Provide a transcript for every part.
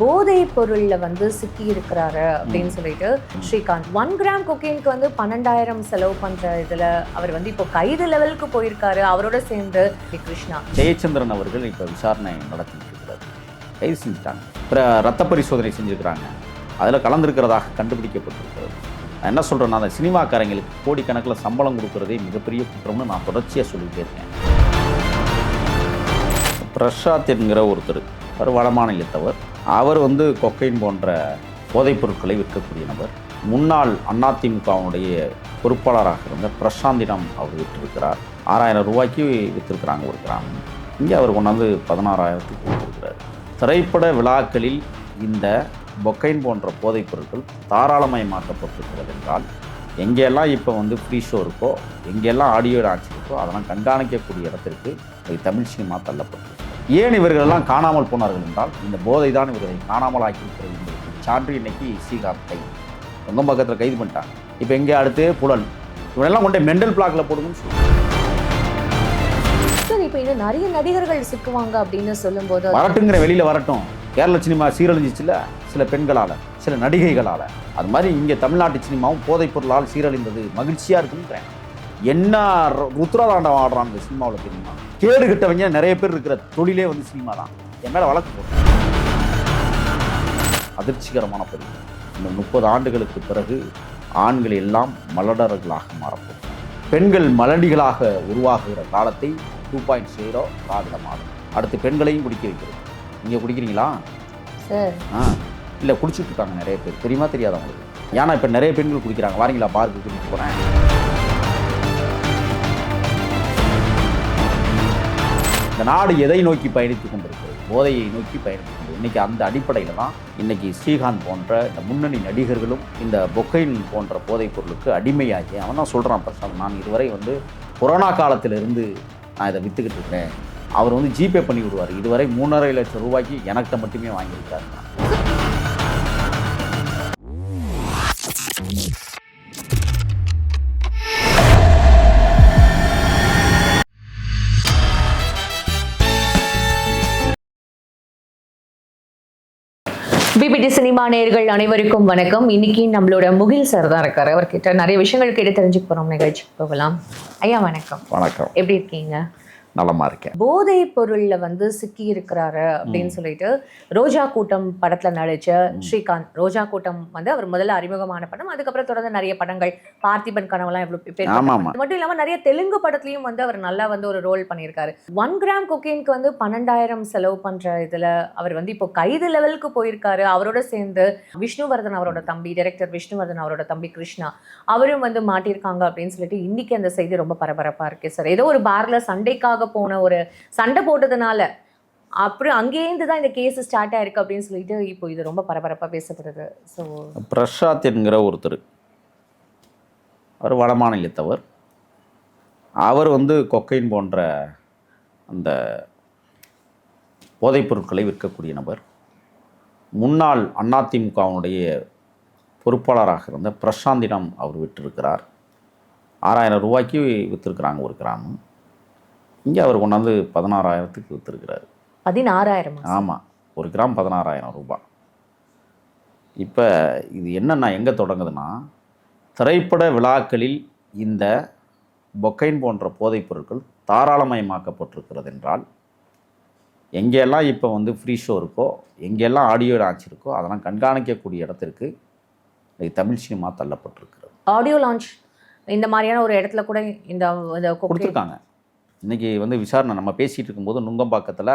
போதை பொருள்ல வந்து சிக்கி இருக்கிறாரு அப்படின்னு சொல்லிட்டு ஸ்ரீகாந்த். ஒன் கிராம் கொக்கைனுக்கு வந்து பன்னெண்டாயிரம் செலவு பண்ற இதுல அவர் வந்து இப்போ கைது லெவலுக்கு போயிருக்காரு. அவரோட சேர்ந்து கிருஷ்ணா. ஜெயச்சந்திரன் அவர்கள் இப்போ விசாரணை நடத்திட்டு இருக்கிறார் கைது செஞ்சுட்டாங்க. அப்புறம் ரத்த பரிசோதனை செஞ்சுருக்கிறாங்க அதில் கலந்துருக்கிறதாக கண்டுபிடிக்கப்பட்டிருக்கிறது. நான் என்ன சொல்கிறேன்னா அந்த சினிமாக்காரங்களுக்கு கோடிக்கணக்கில் சம்பளம் கொடுக்குறதே மிகப்பெரிய குற்றம்னு நான் தொடர்ச்சியாக சொல்லிகிட்டே இருக்கேன். பிரசாத் என்கிற ஒருத்தர் அவர் வடமாநிலத்தவர் அவர் வந்து கொக்கைன் போன்ற போதைப் பொருட்களை விற்கக்கூடிய நபர். முன்னாள் அதிமுகவுடைய பொறுப்பாளராக இருந்த பிரசாந்திடம் அவர் விற்றிருக்கிறார். ஆறாயிரம் ரூபாய்க்கு விற்றிருக்கிறாங்க ஒரு கிராமம். இங்கே அவர் கொண்டாந்து பதினாறாயிரத்துக்கு கொடுத்துருக்கிறார். திரைப்பட விழாக்களில் இந்த பொக்கைன் போன்ற போதைப் பொருட்கள் தாராளமயமாக்கப்பட்டிருக்கிறது என்றால் எங்கெல்லாம் இப்போ வந்து ஃப்ரீ ஷோ இருக்கோ எங்கெல்லாம் ஆடியோ டான்ஸ் இருக்கோ அதெல்லாம் கண்காணிக்கக்கூடிய இடத்திற்கு தமிழ் சினிமா தள்ளப்பட்டிருக்கு. ஏன் இவர்களெல்லாம் காணாமல் போனார்கள் என்றால் இந்த போதை தான் இவர்களை காணாமல் ஆக்கியிருக்கிறது என்பதற்கு சான்று இன்னைக்கு ஸ்ரீகாந்த் கைது உங்க பக்கத்தில் கைது பண்ணிட்டாங்க. இப்போ எங்கே அடுத்து புலன்? இவனெல்லாம் கொண்டு மெண்டல் பிளாக்ல போடுங்கன்னு சொல்லுவாங்க சார் இப்போ இன்னும் நிறைய நடிகர்கள் சிக்குவாங்க அப்படின்னு சொல்லும்போது வரட்டுங்கிற வெளியில் வரட்டும். கேரள சினிமா சீரழிஞ்சிச்சுல சில பெண்களால் சில நடிகைகளால். அது மாதிரி இங்கே தமிழ்நாட்டு சினிமாவும் போதைப் பொருளால் சீரழிந்தது. மகிழ்ச்சியாக இருக்குன்றேன் என்ன ருத்ராதாண்டம் ஆடுறான் இந்த சினிமாவில் தெரியுமா? கேடு கிட்டவங்க நிறைய பேர் இருக்கிற தொழிலே வந்து சினிமா தான். என் மேலே வழக்கு அதிர்ச்சிகரமான பதிவு. இந்த முப்பது ஆண்டுகளுக்கு பிறகு ஆண்கள் எல்லாம் மலடர்களாக மாறப்போம். பெண்கள் மலடிகளாக உருவாகுகிற காலத்தை டூ பாயிண்ட் ஜீரோ மாறும் அடுத்து பெண்களையும் குடிக்க வைக்கிறது. நீங்கள் குடிக்கிறீங்களா? சார் ஆ. இல்லை குடிச்சிட்டு இருக்காங்க நிறைய பேர். தெரியுமா? தெரியாதா உங்களுக்கு ஏன்னா இப்போ நிறைய பெண்கள் குடிக்கிறாங்க. வாரீங்களா? பார்க்கு குடிக்க போகிறேன் இந்த நாடு எதை நோக்கி பயணித்துக் கொண்டிருக்கிறது? போதையை நோக்கி பயணித்துக் கொண்டு இன்றைக்கி அந்த அடிப்படையில் தான் இன்னைக்கு ஸ்ரீகாந்த் போன்ற இந்த முன்னணி நடிகர்களும் இந்த பொக்கைன் போன்ற போதைப் பொருளுக்கு அடிமையாகி அவன் தான் சொல்கிறான் பிரசாந்த் நான் இதுவரை வந்து கொரோனா காலத்திலிருந்து நான் இதை விற்றுக்கிட்டு இருக்கிறேன். அவர் வந்து ஜிபே பண்ணி விடுவார். இதுவரை மூணரை லட்சம் ரூபாய்க்கு எனக்கிட்ட மட்டுமே வாங்கியிருக்காரு. பிபிடி சினிமா நேயர்கள் அனைவருக்கும் வணக்கம். இன்னைக்கு நம்மளோட முகில் சார் தான் இருக்காரு. அவர்கிட்ட நிறைய விஷயங்கள் கேட்டு தெரிஞ்சுக்க போறோம். நிகழ்ச்சிக்கு போகலாம். ஐயா வணக்கம். வணக்கம். எப்படி இருக்கீங்க? நலமா இருக்கேன். போதை பொருள்ல வந்து சிக்கி இருக்கிறாரு அப்படின்னு சொல்லிட்டு ரோஜா கூட்டம் படத்துல நடிச்ச ஸ்ரீகாந்த். ரோஜா கூட்டம் வந்து அவர் முதல்ல அறிமுகமான படம். அதுக்கப்புறம் தொடர்ந்து நிறைய படங்கள். பார்த்திபன் கனவுலாம் எவ்வளவு பேர் மட்டும் இல்லாம நிறைய தெலுங்கு படத்துலயும் வந்து அவர் நல்லா வந்து ஒரு ரோல் பண்ணியிருக்காரு. ஒன் கிராம் கொக்கைனுக்கு வந்து பன்னெண்டாயிரம் செலவு பண்ற இதுல அவர் வந்து இப்போ கைது லெவலுக்கு போயிருக்காரு. அவரோட சேர்ந்து விஷ்ணுவர்தன் அவரோட தம்பி டைரக்டர் விஷ்ணுவர்தன் அவரோட தம்பி கிருஷ்ணா அவரும் வந்து மாட்டியிருக்காங்க அப்படின்னு சொல்லிட்டு இன்னைக்கு அந்த செய்தி ரொம்ப பரபரப்பா இருக்கு. சார் ஏதோ ஒரு பார்ல சண்டைக்காக போன ஒரு சண்டை போட்டதுனால அப்புறம் அங்கேருந்து தான் இந்த கேஸ் ஸ்டார்ட் ஆயிருக்கு அப்படின்னு சொல்லிட்டு இப்போ இது ரொம்ப பரபரப்பாக பேசப்படுது. ஸோ பிரசாத் என்கிற ஒருத்தர் அவர் வடமாநிலத்தவர் அவர் வந்து கொக்கைன் போன்ற அந்த போதைப் பொருட்களை விற்கக்கூடிய நபர். முன்னாள் அதிமுகவுடைய பொறுப்பாளராக இருந்த பிரசாந்திடம் அவர் விட்டிருக்கிறார் ஆறாயிரம் ரூபாய்க்கு விற்றுருக்குறாங்க ஒரு கிராமம். இங்கே அவர் கொண்டாந்து பதினாறாயிரத்துக்கு விற்றுருக்கிறார் பதினாறாயிரம் ஆமாம் ஒரு கிராம் பதினாறாயிரம் ரூபாய் இப்போ இது என்னென்னா எங்கே தொடங்குதுன்னா திரைப்பட விழாக்களில் இந்த பொக்கைன் போன்ற போதைப் பொருட்கள் தாராளமயமாக்கப்பட்டிருக்கிறது என்றால் எங்கெல்லாம் இப்போ வந்து ஃப்ரீ ஷோ இருக்கோ எங்கெல்லாம் ஆடியோ டான்ஸ் இருக்கோ அதெல்லாம் கண்காணிக்கக்கூடிய இடத்திற்கு இன்னைக்கு தமிழ் சினிமா தள்ளப்பட்டிருக்கிறது. ஆடியோ லான்ச் இந்த மாதிரியான ஒரு இடத்துல கூட இந்த கொடுத்துருக்காங்க. இன்றைக்கி வந்து விசாரணை நம்ம பேசிகிட்டு இருக்கும்போது நுங்கம்பாக்கத்தில்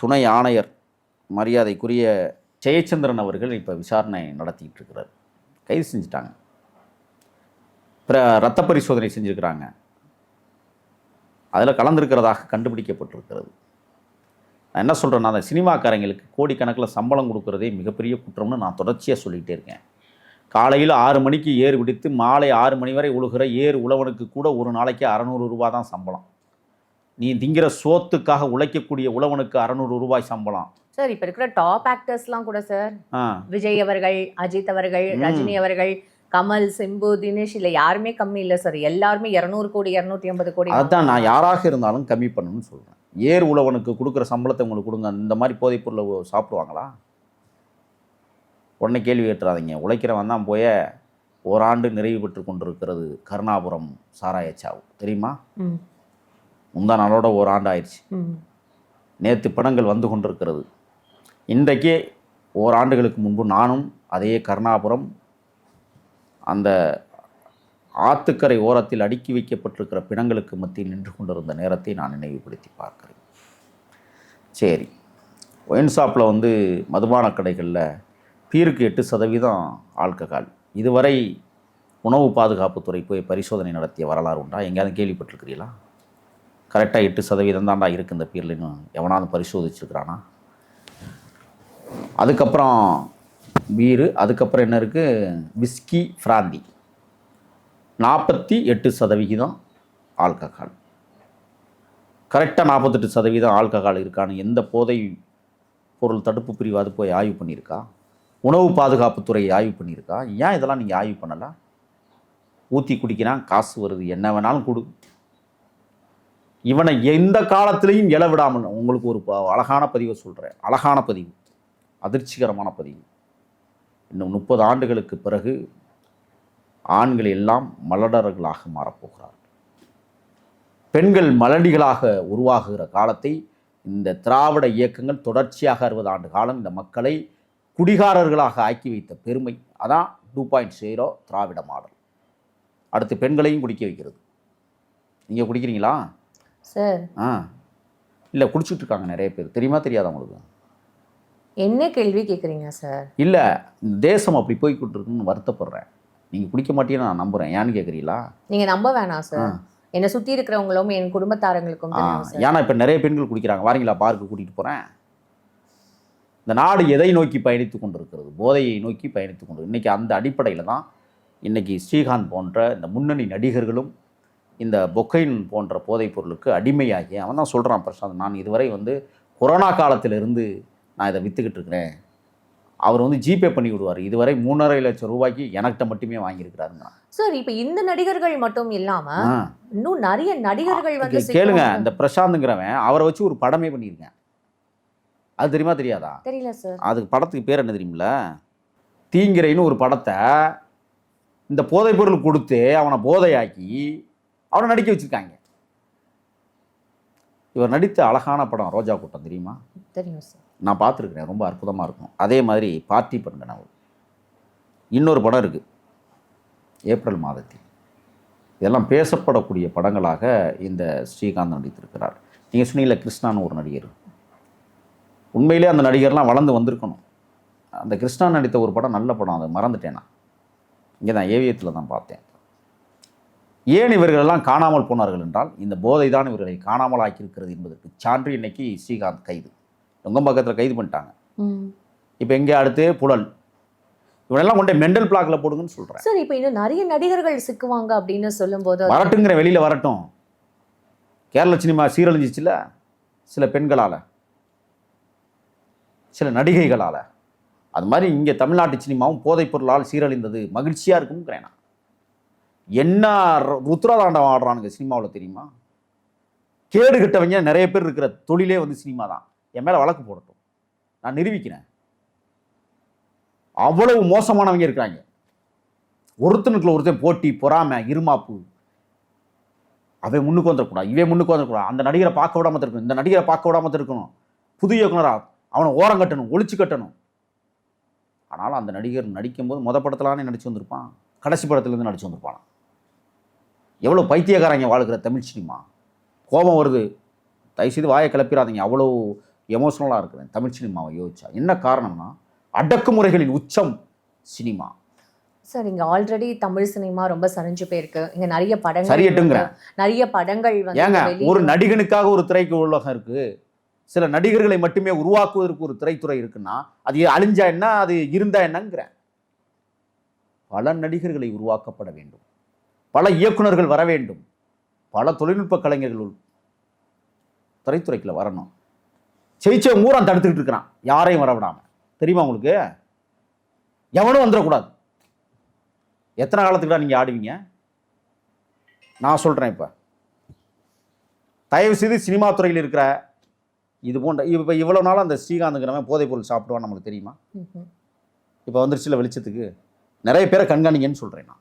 துணை ஆணையர் மரியாதைக்குரிய ஜெயச்சந்திரன் அவர்கள் இப்போ விசாரணை நடத்திக்கிட்டு இருக்கிறார். கைது செஞ்சுட்டாங்க. பிற ரத்த பரிசோதனை செஞ்சுருக்கிறாங்க. அதில் கலந்துருக்கிறதாக கண்டுபிடிக்கப்பட்டிருக்கிறது. நான் என்ன சொல்கிறேன்னா அந்த சினிமாக்காரங்களுக்கு கோடிக்கணக்கில் சம்பளம் கொடுக்குறதே மிகப்பெரிய குற்றம்னு நான் தொடர்ச்சியாக சொல்லிகிட்டே இருக்கேன். காலையில் ஆறு மணிக்கு ஏர் பிடித்து மாலை ஆறு மணி வரை உழுகிற ஏர் உழவனுக்கு கூட ஒரு நாளைக்கு அறநூறு ரூபா தான் சம்பளம். நீ திங்கிற சோத்துக்காக உழைக்கக்கூடிய உழவனுக்கு அறநூறு ரூபாய் சம்பளம். சார் இப்ப இருக்கிற டாப் ஆக்டர்ஸ்லாம் கூட சார் விஜய் அவர்கள் அஜித் அவர்கள். ரஜினி அவர்கள் கமல் சிம்பு தினேஷ் இல்ல யாருமே கம்மி இல்ல சார். எல்லாருமே இருநூறு கோடி இருநூத்தி ஐம்பது கோடி. அதுதான் நான் யாராக இருந்தாலும் கம்மி பண்ணணும்னு சொல்கிறேன் ஏர் உழவனுக்கு கொடுக்குற சம்பளத்தை உங்களுக்கு கொடுங்க. இந்த மாதிரி போதைப் பொருளை சாப்பிடுவாங்களா? உடனே கேள்வி கேட்டுறாதீங்க. உழைக்கிறவன் தான் போய ஓராண்டு நிறைவு பெற்று கொண்டிருக்கிறது கருணாபுரம் சாராயச்சாவு. தெரியுமா? முந்தா நாளோட ஓராண்டு ஆயிடுச்சு ம். நேற்று படங்கள் வந்து கொண்டிருக்கிறது. இன்றைக்கே ஓராண்டுகளுக்கு முன்பு நானும் அதே கருணாபுரம் அந்த ஆத்துக்கரை ஓரத்தில் அடுக்கி வைக்கப்பட்டிருக்கிற பிணங்களுக்கு மத்தியில் நின்று கொண்டிருந்த நேரத்தை நான் நினைவுபடுத்தி பார்க்கிறேன். சரி ஒயின் ஷாப்பில் வந்து மதுபான கடைகளில் பீருக்கு எட்டு சதவீதம் ஆல்கஹால். இதுவரை உணவு பாதுகாப்புத்துறை போய் பரிசோதனை நடத்திய வரலாறு உண்டா? எங்கேயாவது கேள்விப்பட்டிருக்கிறீங்களா கரெக்டாக எட்டு சதவீதம் தான்டா இருக்குது இந்த பீரியட்லன்னு எவனாவது பரிசோதிச்சிருக்கிறானா? அதுக்கப்புறம் பீரு அதுக்கப்புறம் என்ன இருக்குது விஸ்கி ஃப்ராந்தி. நாற்பத்தி எட்டு சதவிகிதம் ஆல்கஹால். கரெக்டாக நாற்பத்தெட்டு சதவீதம் ஆல்கஹால் இருக்கான்னு எந்த போதை பொருள் தடுப்பு பிரிவு அது போய் ஆய்வு பண்ணியிருக்கா? உணவு பாதுகாப்புத்துறை ஆய்வு பண்ணியிருக்கா? ஏன் இதெல்லாம் நீங்கள் ஆய்வு பண்ணலாம் ஊற்றி குடிக்கிறான் காசு வருது என்ன வேணாலும் கொடு. இவனை எந்த காலத்திலையும் எழ விடாமல் உங்களுக்கு ஒரு ப- அழகான பதிவை சொல்கிறேன் அழகான பதிவு. அதிர்ச்சிகரமான பதிவு. இன்னும் முப்பது ஆண்டுகளுக்கு பிறகு ஆண்கள் எல்லாம் மலடர்களாக மாறப்போகிறார்கள். பெண்கள் மலடிகளாக உருவாகுகிற காலத்தை இந்த திராவிட இயக்கங்கள் தொடர்ச்சியாக அறுபது ஆண்டு காலம் இந்த மக்களை குடிகாரர்களாக ஆக்கி வைத்த பெருமை. அதான் two point zero Dravida model. அடுத்து பெண்களையும் குடிக்க வைக்கிறது. நீங்கள் குடிக்கிறீங்களா? சார். ஆ. இல்லை குடிச்சிட்டு இருக்காங்க நிறைய பேர். தெரியுமா தெரியாதா உங்களுக்கு என்ன கேள்வி கேட்குறீங்க சார்? இல்லை தேசம் அப்படி போய்கிட்டு இருக்குன்னு வருத்தப்படுறேன். நீங்கள் குடிக்க மாட்டேன்னு நான் நம்புகிறேன் ஏன்னு கேட்குறீங்களா நீங்க நம்ப வேணாம் சார். என்னை சுத்தி இருக்கிறவங்களும் என் குடும்பத்தாரங்களுக்கும் ஏன்னா இப்போ நிறைய பெண்கள் குடிக்கிறாங்க. வாரீங்களா பார்க்கு கூட்டிகிட்டு போகிறேன் இந்த நாடு எதை நோக்கி பயணித்து கொண்டிருக்கிறது? போதையை நோக்கி பயணித்து கொண்டு இன்றைக்கி அந்த அடிப்படையில் தான் இன்றைக்கி ஸ்ரீகாந்த் போன்ற இந்த முன்னணி நடிகர்களும் இந்த பொக்கைன் போன்ற போதைப் பொருளுக்கு அடிமையாகி அவன் தான் சொல்கிறான் பிரசாந்த் நான் இதுவரை வந்து கொரோனா காலத்திலிருந்து நான் இதை விற்றுக்கிட்டு இருக்கிறேன். அவர் வந்து ஜிபே பண்ணி விடுவார். இதுவரை மூணரை லட்சம் ரூபாய்க்கு எனக்கிட்ட மட்டுமே வாங்கியிருக்கிறாருங்க. சார் இப்ப இந்த நடிகர்கள் மட்டும் இல்லாம ஆ. இன்னும் நிறைய நடிகர்கள் வந்து கேளுங்க. இந்த பிரசாந்துங்கிறவன் அவரை வச்சு ஒரு படமே பண்ணியிருக்கேன். அது தெரியுமா தெரியாதா? தெரியல சார். அதுக்கு படத்துக்கு பேர் என்ன தெரியுமில்ல? தீங்கிரைன்னு ஒரு படத்தை இந்த போதைப் பொருள் கொடுத்து அவனை போதையாக்கி அவனை நடிக்க வச்சிருக்காங்க. இவர் நடித்த அழகான படம் ரோஜா கூட்டம் தெரியுமா? தெரியும் சார் நான் பார்த்துருக்குறேன் ரொம்ப அற்புதமாக இருக்கும். அதே மாதிரி பண்ணுங்க நான் இன்னொரு படம் இருக்குது ஏப்ரல் மாதத்தில். இதெல்லாம் பேசப்படக்கூடிய படங்களாக இந்த ஸ்ரீகாந்த் நடித்திருக்கிறார். நீங்கள் சொன்னீங்கல்ல கிருஷ்ணான்னு ஒரு நடிகர். உண்மையிலே அந்த நடிகர்லாம் வளர்ந்து வந்திருக்கணும். அந்த கிருஷ்ணா நடித்த ஒரு படம் நல்ல படம் அதை மறந்துட்டேன் நான். இங்கே தான் ஏவியத்தில் தான் பார்த்தேன். ஏன் இவர்களெல்லாம் காணாமல் போனார்கள் என்றால் இந்த போதை தான் இவர்களை காணாமல் ஆக்கியிருக்கிறது என்பதற்கு சான்று இன்னைக்கு ஸ்ரீகாந்த் கைது. நுங்கம்பாக்கத்தில் கைது பண்ணிட்டாங்க. இப்போ எங்கே அடுத்து? புழல். இவனெல்லாம் கொண்டு மெண்டல் பிளாக்ல போடுங்கன்னு சொல்கிறேன் சார் இப்ப இன்னும் நிறைய நடிகர்கள் சிக்குவாங்க அப்படின்னு சொல்லும்போது அது- வரட்டுங்கிற வெளியில் வரட்டும். கேரள சினிமா சீரழிஞ்சிச்சுல சில பெண்களால். சில நடிகைகளால். அது மாதிரி இங்கே தமிழ்நாட்டு சினிமாவும் போதைப் பொருளால் சீரழிந்தது. மகிழ்ச்சியாக இருக்குங்கிறேன் நான். என்ன ரு- ஆடுறானுங்க சினிமாவில் தெரியுமா? கேடு கிட்டவங்க நிறைய பேர் இருக்கிற தொழிலே வந்து சினிமா தான். என் மேலே வழக்கு போடட்டும். நான் நிரூபிக்கிறேன். அவ்வளவு மோசமானவங்க இருக்கிறாங்க. ஒருத்தனுக்குள்ள ஒருத்தன் போட்டி பொறாமை இருமாப்பு. அவன் முன்னுக்கு வந்துடக்கூடாது இவன் முன்னுக்கு வந்துடக்கூடாது அந்த நடிகரை பார்க்க விடாம இருக்கணும். இந்த நடிகரை பார்க்க விடாம இருக்கணும். புது இயக்குனரா? அவனை ஓரம் கட்டணும் ஒழிச்சு கட்டணும். ஆனாலும் அந்த நடிகர் நடிக்கும்போது முத படத்திலானே நடிச்சு வந்திருப்பான். கடைசி படத்துலேருந்து நடிச்சு வந்திருப்பான்? எவ்வளோ பைத்தியக்காரங்க வாழ்கிற தமிழ் சினிமா? கோபம் வருது. தயவுசெய்து வாயை கிளப்பிடாதீங்க அவ்வளோ எமோஷ்னலாக இருக்கிறேன். தமிழ் சினிமாவை யோசிச்சா. என்ன காரணம்னா அடக்குமுறைகளின் உச்சம் சினிமா. சார் இங்க ஆல்ரெடி தமிழ் சினிமா ரொம்ப சரிஞ்சு போயிருக்கு. இங்க நிறைய படங்கள் சரியட்டுங்கிற. நிறைய படங்கள் வந்து ஏங்க ஒரு நடிகனுக்காக ஒரு திரைக்கு உலகம் இருக்கு. சில நடிகர்களை மட்டுமே உருவாக்குவதற்கு ஒரு திரைத்துறை இருக்குன்னா அது அழிஞ்சா என்ன? அது இருந்தா என்னங்கிறேன் பல நடிகர்களை உருவாக்கப்பட வேண்டும். பல இயக்குனர்கள் வர வேண்டும். பல தொழில்நுட்ப கலைஞர்கள் திரைத்துறைக்குள்ள வரணும். ஜெயிச்சவன் ஊரான் தடுத்துக்கிட்டு இருக்கிறான். யாரையும் வரவிடாம. தெரியுமா உங்களுக்கு? எவனும் வந்துடக்கூடாது. எத்தனை காலத்துக்குடா நீங்க ஆடுவீங்க? நான் சொல்றேன் இப்ப. தயவு செய்து சினிமா துறையில் இருக்கிற இது போன்ற இப்போ இவ்வளோ நாள் அந்த ஸ்ரீகாந்துங்கிறவன் போதைப் பொருள் சாப்பிடுவான்னு நம்மளுக்கு தெரியுமா. இப்போ வந்துருச்சுல வெளிச்சத்துக்கு. நிறைய பேரை கண்காணிங்கன்னு சொல்கிறேன் நான்.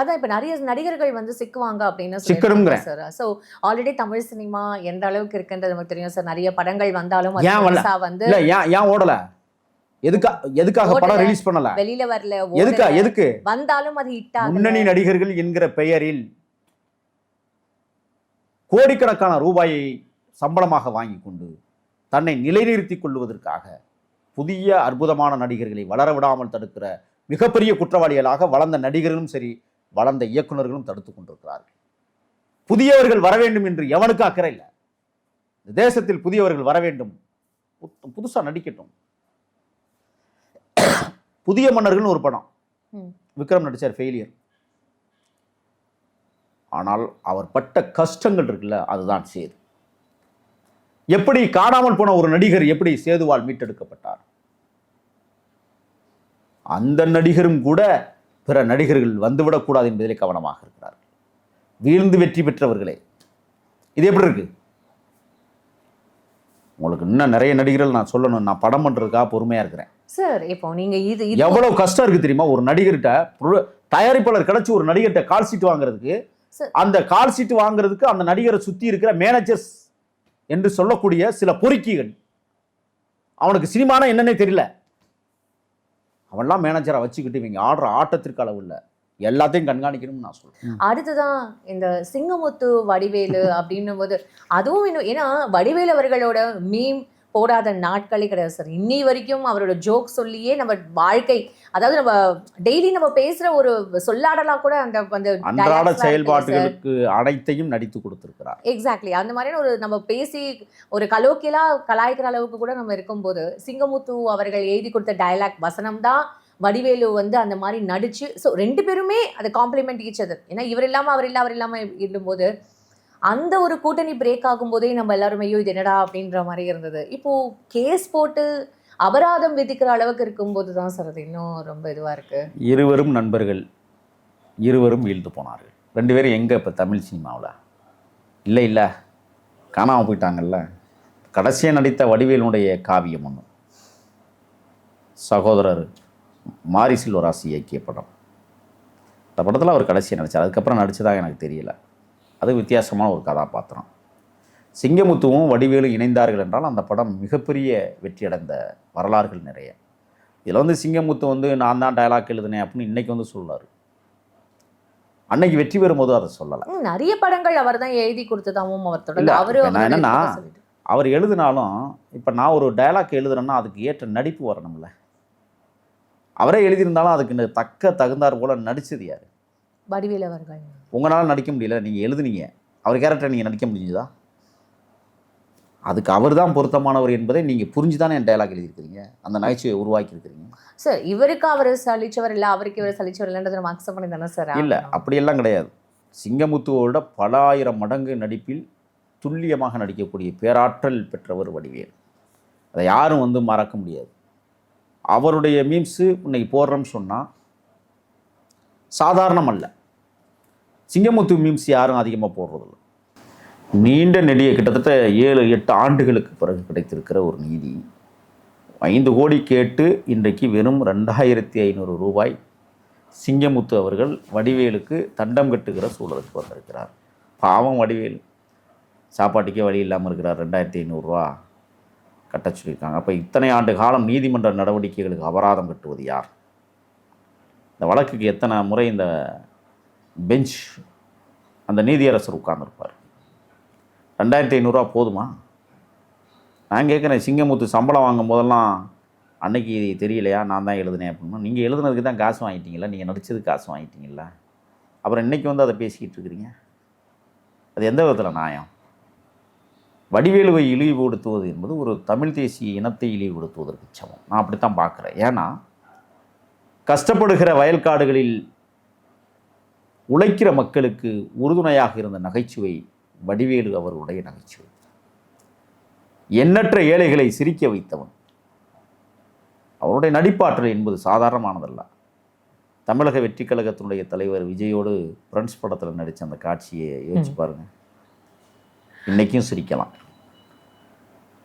அதான் இப்ப நிறைய நடிகர்கள் வந்து சிக்குவாங்க அப்படின்னு சிக்கணுங்கிறேன். Sir. So already Tamil cinema எந்த அளவுக்கு இருக்குன்றது நமக்கு தெரியும் சார். நிறைய படங்கள் வந்தாலும் வந்து ஏன் ஓடலை? எதுக்கா எதுக்காக படம். ரிலீஸ் பண்ணல? வெளியில வரல எதுக்கா. எதுக்கு? வந்தாலும் அது ஹிட் முன்னணி நடிகர்கள் என்கிற பெயரில் கோடிக்கணக்கான ரூபாயை சம்பளமாக வாங்கி கொண்டு தன்னை நிலைநிறுத்திக் கொள்வதற்காக புதிய அற்புதமான நடிகர்களை வளர விடாமல் தடுக்கிற மிகப்பெரிய குற்றவாளிகளாக வளர்ந்த நடிகர்களும் சரி வளர்ந்த இயக்குனர்களும் தடுத்து கொண்டிருக்கிறார்கள். புதியவர்கள் வர வேண்டும் என்று எவனுக்கு அக்கறை இல்லை. இந்த தேசத்தில் புதியவர்கள் வர வேண்டும். புத்து- புதுசா நடிக்கட்டும். புதிய மன்னர்கள்னு ஒரு படம். விக்ரம் நடிச்சார் ஃபெயிலியர் ஆனால் அவர் பட்ட கஷ்டங்கள் இருக்குல்ல அதுதான் சேது. எப்படி காணாமல் போன ஒரு நடிகர் எப்படி சேதுவால் மீட்டெடுக்கப்பட்டார்? அந்த நடிகரும் கூட பிற நடிகர்கள் வந்துவிடக்கூடாது என்பதிலே கவனமாக இருக்கிறார் வீழ்ந்து வெற்றி பெற்றவர்களே இது எப்படி இருக்கு? உங்களுக்கு இன்னும் நிறைய நடிகர்கள் நான் சொல்லணும் நான் படம் பண்றதுக்காக பொறுமையா இருக்கிறேன். சார் இப்போ நீங்க இது எவ்வளவு கஷ்டம் இருக்கு தெரியுமா? ஒரு நடிகர்கிட்ட தயாரிப்பாளர் கிடைச்சு ஒரு நடிகர்கிட்ட கால் சீட் வாங்குறதுக்கு. அந்த கால் சீட் வாங்குறதுக்கு அந்த நடிகரை சுத்தி இருக்கிற மேனேஜர்ஸ் என்று சொல்லக்கூடிய சில பொறுக்கிகள். அவனுக்கு சினிமானா என்னன்னே தெரியல. அவன்லாம் மேனேஜரை வச்சுக்கிட்டு இவங்க ஆடுற ஆட்டத்திற்கு அளவு இல்லை எல்லாத்தையும் கண்காணிக்கணும்னு நான் சொல்றேன். அடுத்துதான் இந்த சிங்கமுத்து வடிவேலு அப்படின்னும் போது அதுவும் இன்னும் ஏன்னா வடிவேலு அவர்களோட மீம் போடாத நாட்களே கிடையாது சார் இன்னி வரைக்கும் அவரோட ஜோக் சொல்லியே நம்ம வாழ்க்கை அதாவது நம்ம டெய்லி நம்ம பேசுற ஒரு சொல்லாடலா கூட அந்த அந்த அன்றாட செயல்பாடுகளுக்கு அனைத்தையும் நடித்து கொடுத்திருக்கிறார். எக்ஸாக்ட்லி அந்த மாதிரியான ஒரு நம்ம பேசி ஒரு கலோக்கியலா கலாய்க்கிற அளவுக்கு கூட நம்ம இருக்கும்போது சிங்கமுத்து அவர்கள் எழுதி கொடுத்த டயலாக் வசனம் தான் வடிவேலு வந்து அந்த மாதிரி நடிச்சு ஸோ ரெண்டு பேருமே அதை காம்ப்ளிமெண்ட் ஈச்சது ஏன்னா இவர் இல்லாம அவர் இல்ல அவர் இல்லாம இருந்தபோது அந்த ஒரு கூட்டணி பிரேக் ஆகும்போதே நம்ம எல்லாருமே ஐயோ இது என்னடா அப்படின்ற மாதிரி இருந்தது. இப்போ கேஸ் போட்டு அபராதம் விதிக்கிற அளவுக்கு இருக்கும்போது தான் சார் அது இன்னும் ரொம்ப இதுவாக இருக்கு. இருவரும் நண்பர்கள் இருவரும் வீழ்ந்து போனார்கள். ரெண்டு பேரும் எங்கே இப்போ தமிழ் சினிமாவில்? இல்லை இல்லை. காணாமல் போயிட்டாங்கல்ல? கடைசியாக நடித்த வடிவேலுடைய காவியம் ஒன்று சகோதரர் மாரி செல்வராசி இயக்கிய படம். அந்த படத்தில் அவர் கடைசியாக நடித்தார் அதுக்கப்புறம் நடித்ததாக எனக்கு தெரியலை. அது வித்தியாசமான ஒரு கதாபாத்திரம். சிங்கமுத்துவும் வடிவேலு இணைந்தார்கள் என்றால் அந்த படம் மிகப்பெரிய வெற்றியடைந்த வரலாறுகள் நிறைய. இதில் வந்து சிங்கமுத்து வந்து நான் தான் டயலாக் எழுதினேன் அப்படின்னு இன்னைக்கு வந்து சொல்றாரு. அன்னைக்கு வெற்றி பெறும்போது அதை சொல்லலை. ம், நிறைய படங்கள் அவர் தான் எழுதி கொடுத்ததாவும் அவர் தொடர்ந்து என்னன்னா. அவர் எழுதினாலும் இப்போ நான் ஒரு டயலாக் எழுதுறேன்னா அதுக்கு ஏற்ற நடிப்பு வரணும்ல. அவரே எழுதியிருந்தாலும் அதுக்கு தக்க தகுந்தார் போல நடிச்சது யார்? வடிவேலு அவர்கள் உங்களால் நடிக்க முடியல நீங்கள் எழுதுனீங்க. அவர் கேரக்டர் நீங்கள் நடிக்க முடிஞ்சுதா? அதுக்கு அவர் தான் பொருத்தமானவர் என்பதை நீங்கள் புரிஞ்சு தானே என் டயலாக் எழுதியிருக்கிறீங்க? அந்த நகைச்சுவையை உருவாக்கியிருக்கிறீங்க? சார் இவருக்கு அவர் சலிச்சவர் இல்ல அவருக்கு இவர் சலிச்சவர் இல்லைன்றது நம்ம அக்செப்ட் பண்ணி தானே சார் இல்லை. அப்படியெல்லாம் கிடையாது. சிங்கமுத்துவோட பல ஆயிரம் மடங்கு நடிப்பில் துல்லியமாக நடிக்கக்கூடிய பேராற்றல் பெற்றவர் வடிவேல். அதை யாரும் வந்து மறக்க முடியாது. அவருடைய மீம்ஸு இன்னைக்கு போடுறோம்னு சொன்னால் சாதாரணம் அல்ல சிங்கமுத்து மீம்ஸ் யாரும் அதிகமாக போடுறதில்ல. நீண்ட நெடிய கிட்டத்தட்ட ஏழு எட்டு ஆண்டுகளுக்கு பிறகு கிடைத்திருக்கிற ஒரு நீதி. ஐந்து கோடி கேட்டு இன்றைக்கு வெறும் ரெண்டாயிரத்தி ஐநூறு ரூபாய் சிங்கமுத்து அவர்கள் வடிவேலுக்கு தண்டம் கட்டுகிற சூழலுக்கு வந்திருக்கிறார். பாவம் வடிவேல். சாப்பாட்டுக்கே வழி இல்லாமல் இருக்கிறார். ரெண்டாயிரத்தி ஐநூறுரூவா கட்ட சொல்லியிருக்காங்க. அப்போ இத்தனை ஆண்டு காலம் நீதிமன்ற நடவடிக்கைகளுக்கு அபராதம் கட்டுவது யார்? இந்த வழக்குக்கு எத்தனை முறை இந்த பெஞ்ச் அந்த நீதியரசர் உட்கார்ந்துருப்பார். ரெண்டாயிரத்தி ஐநூறுரூவா போதுமா? நான் கேட்குறேன் சிங்கமுத்து சம்பளம் வாங்கும் போதெல்லாம் அன்னைக்கு இது தெரியலையா? நான் தான் எழுதினேன் அப்படின்னா. நீங்கள் எழுதுனதுக்கு தான் காசு வாங்கிட்டீங்களா? நீங்கள் நடிச்சதுக்கு காசு வாங்கிட்டீங்களா? அப்புறம் இன்றைக்கி வந்து அதை பேசிக்கிட்டு இருக்கிறீங்க? அது எந்த விதத்தில் நியாயம்? வடிவேலுவை இழிவுபடுத்துவது என்பது ஒரு தமிழ் தேசிய இனத்தை இழிவுபடுத்துவதற்கு சமம். நான் அப்படித்தான் பார்க்குறேன். ஏன்னா கஷ்டப்படுகிற வயல்காடுகளில் உழைக்கிற மக்களுக்கு உறுதுணையாக இருந்த நகைச்சுவை வடிவேலு அவர்களுடைய நகைச்சுவை. எண்ணற்ற ஏழைகளை சிரிக்க வைத்தவன். அவருடைய நடிப்பாற்றல் என்பது சாதாரணமானதல்ல. தமிழக வெற்றி கழகத்தினுடைய தலைவர் விஜயோடு ஃப்ரெண்ட்ஸ் படத்தில் நடித்த அந்த காட்சியை யோசிச்சு பாருங்க. இன்னைக்கும் சிரிக்கலாம்.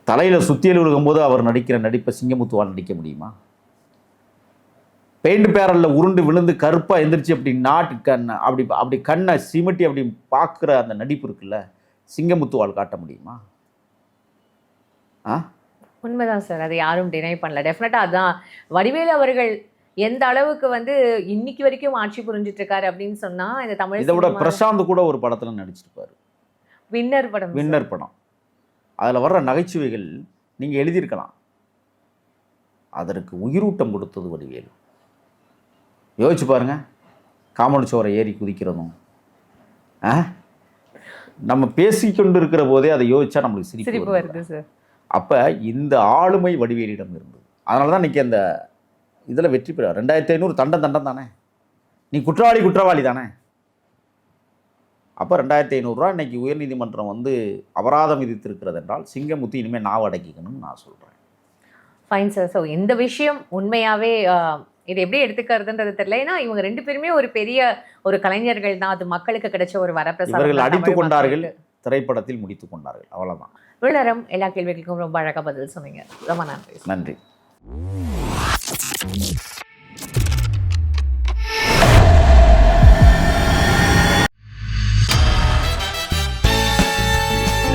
தலையில் சுத்தியல் விழுகும்போது அவர் நடிக்கிற நடிப்பை சிங்கமுத்துவால் நடிக்க முடியுமா? பெயிண்ட் பேரலில் உருண்டு விழுந்து கருப்பாக எந்திரிச்சு அப்படி நாட்டு கண் அப்படி அப்படி கண்ணை சிமிட்டி அப்படி பார்க்குற அந்த நடிப்பு இருக்குல்ல சிங்கமுத்துவால் காட்ட முடியுமா? ஆ? உண்மைதான் சார் அதை யாரும் டினை பண்ணல. டெஃபினட்டா அதான். வடிவேலு அவர்கள் எந்த அளவுக்கு வந்து இன்னைக்கு வரைக்கும் ஆட்சி புரிஞ்சிட்டு இருக்காரு அப்படின்னு சொன்னா இந்த தமிழ் இதை விட பிரசாந்த் கூட ஒரு படத்தில் நடிச்சிருப்பாரு. வின்னர் படம் வின்னர் படம். அதில் வர்ற நகைச்சுவைகள் நீங்கள் எழுதியிருக்கலாம். அதற்கு உயிரூட்டம் கொடுத்தது வடிவேலு. யோசிச்சு பாருங்க. காமன் சோரை ஏறி குதிக்கிறதும். ஆ? நம்ம பேசிக்கொண்டு இருக்கிற போதே அதை யோசிச்சா நம்மளுக்கு சிரிப்பு வருது. சார் அப்போ இந்த ஆளுமை வடிவேலிடம் இருந்தது. அதனால தான் இன்றைக்கி அந்த இதில் வெற்றி பெற ரெண்டாயிரத்தி ஐநூறு தண்டம் தண்டம் தானே? நீ குற்றவாளி குற்றவாளி தானே? அப்போ ரெண்டாயிரத்தி ஐநூறுரூவா இன்னைக்கு உயர்நீதிமன்றம் வந்து அபராதம் விதித்திருக்கிறது என்றால் சிங்கமுத்து இனிமேல் நாவ அடக்கிக்கணும்னு நான் சொல்கிறேன் ஃபைன் சார் ஸோ இந்த விஷயம் உண்மையாவே ஆஹ், இது எப்படி எடுத்துக்கிறதுன்றது தெரியல. ஏன்னா இவங்க ரெண்டு பேருமே ஒரு பெரிய ஒரு கலைஞர்கள் தான். அது மக்களுக்கு கிடைச்ச ஒரு வரப்பிரசாதம் அடித்து கொண்டார்கள். திரைப்படத்தில் முடித்து கொண்டார்கள். அவ்வளோதான் இவ்வளவு நேரம் எல்லா கேள்விகளுக்கும் ரொம்ப அழகா பதில் சொன்னீங்க. ரொம்ப நன்றி. நன்றி.